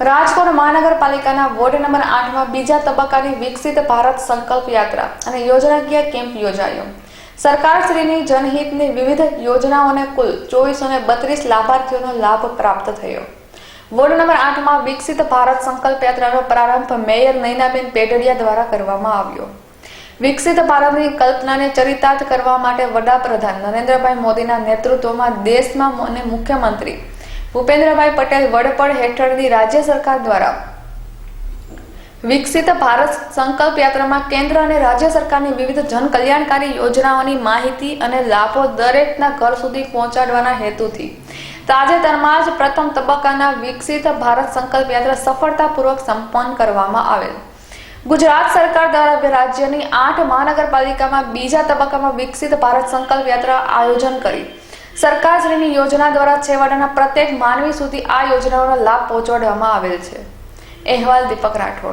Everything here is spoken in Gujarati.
રાજકોટ મહાનગરપાલિકાના વોર્ડ નંબર આઠમાં બીજા તબક્કાની વિકસિત ભારત સંકલ્પ યાત્રા અને યોજનાકીય કેમ્પ યોજાયો. સરકારશ્રીની જનહિતની વિવિધ યોજનાઓને કુલ ચોવીસો ને બત્રીસ લાભાર્થીઓનો લાભ પ્રાપ્ત થયો. વોર્ડ નંબર આઠમાં વિકસિત ભારત સંકલ્પ યાત્રાનો પ્રારંભ મેયર નૈનાબેન પેઢડિયા દ્વારા કરવામાં આવ્યો. વિકસિત ભારતની કલ્પનાને ચરિતાર્થ કરવા માટે વડાપ્રધાન નરેન્દ્રભાઈ મોદીના નેતૃત્વમાં દેશમાં અને મુખ્યમંત્રી ભૂપેન્દ્રભાઈ પટેલ વડપણ હેઠળની રાજ્ય સરકાર દ્વારા વિકસિત ભારત સંકલ્પ યાત્રામાં કેન્દ્ર અને રાજ્ય સરકારની વિવિધ જનકલ્યાણકારી યોજનાઓની માહિતી અને લાભો દરેકના ઘર સુધી પહોંચાડવાના હેતુથી તાજેતરમાં જ પ્રથમ તબક્કાના વિકસિત ભારત સંકલ્પ યાત્રા સફળતાપૂર્વક સંપન્ન કરવામાં આવેલ. ગુજરાત સરકાર દ્વારા રાજ્યની આઠ મહાનગરપાલિકામાં બીજા તબક્કામાં વિકસિત ભારત સંકલ્પ યાત્રા આયોજન કરી સરકારશ્રીની યોજના દ્વારા છેવાડાના પ્રત્યેક માનવી સુધી આ યોજનાઓનો લાભ પહોંચાડવામાં આવેલ છે. અહેવાલ દીપક રાઠોડ.